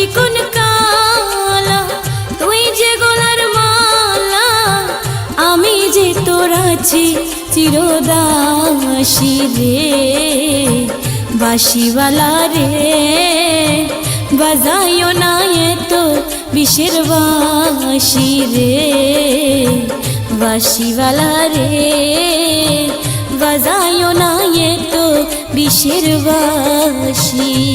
চিকন কালা, তুই যে গোলার মালা, আমি যে তোর আছি চিরদাসী রে। বাসিওয়ালা রে, বাজাইও না এত বিশের বাসি রে। বাসিওয়ালা রে বাজায় না এত বিশের বাসি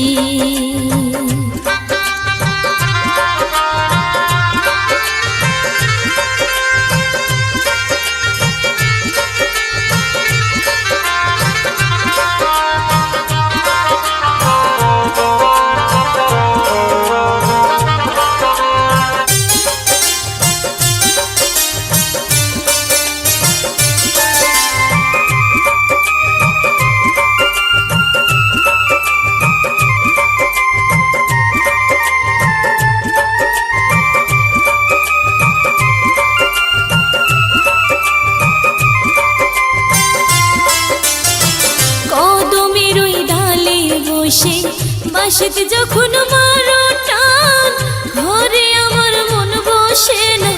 বাসিতে যখন মারো টান ঘরে আমার মন বসে না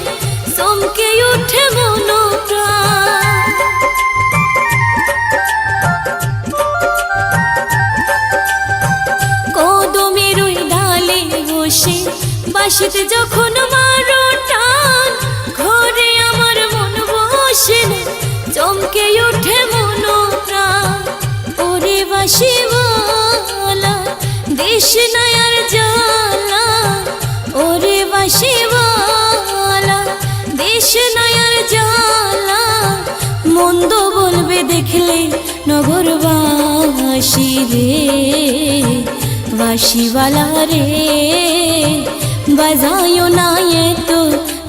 চমকে উঠে মন কদমের ওই ডালে বসে বাসিতে যখন দেশ নয়ার জালা ওরে বাসিওয়ালা দেশ নয়ার জালা মন্দ বলবে দেখলে নগরবাসী রে। বাসিওয়ালা রে, বাজায়ও না তো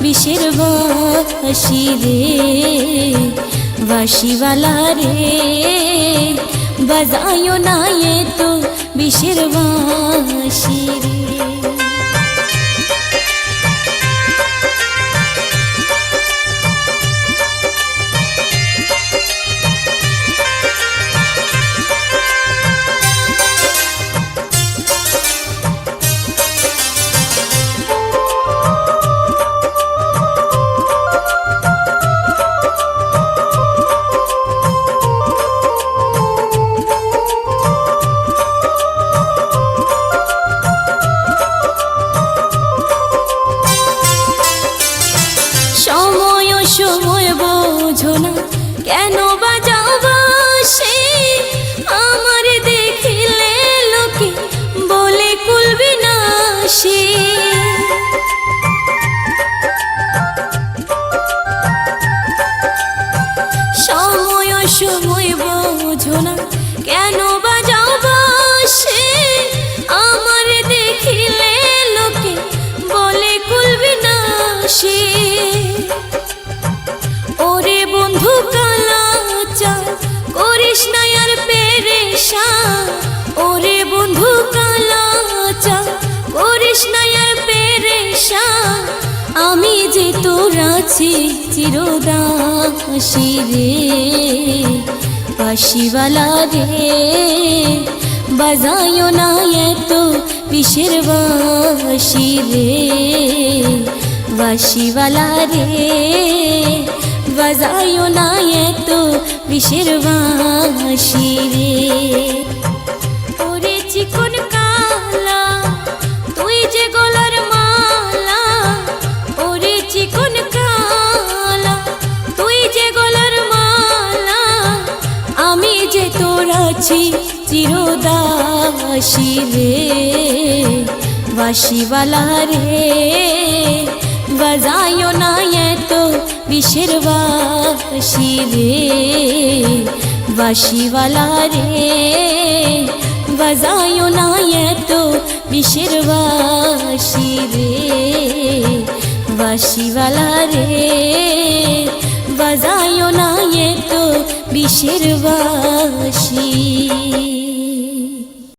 বিষের বাসি রে। বাসিওয়ালা রে, বাজায়ও না তো বিষের বাসি সময় বোঝো না। কেন বাজাও বাসে আমার দেখিলে লোকে বলে কুলবি না সে। সময় সময় বোঝো না। কেন বাজাও বাসে আমার দেখিলে লোকে বলে কুলবি না সে। আছি চিরদাসী রে বাসিওয়ালা রে, বাজায়ও না এত বিষের বাসি রে বাসিওয়ালা রে, বাজায়ও না এত বিষের বাসি রে আছি চিরদাসী রে। বাসিওয়ালা রে, বাজায়ও না এত বিষের বাসি রে। বাসিওয়ালা রে, বাজায়ও না এত বিষের বাসি রে। বাসিওয়ালা রে বাজায়ও না এত বিশের বাসি।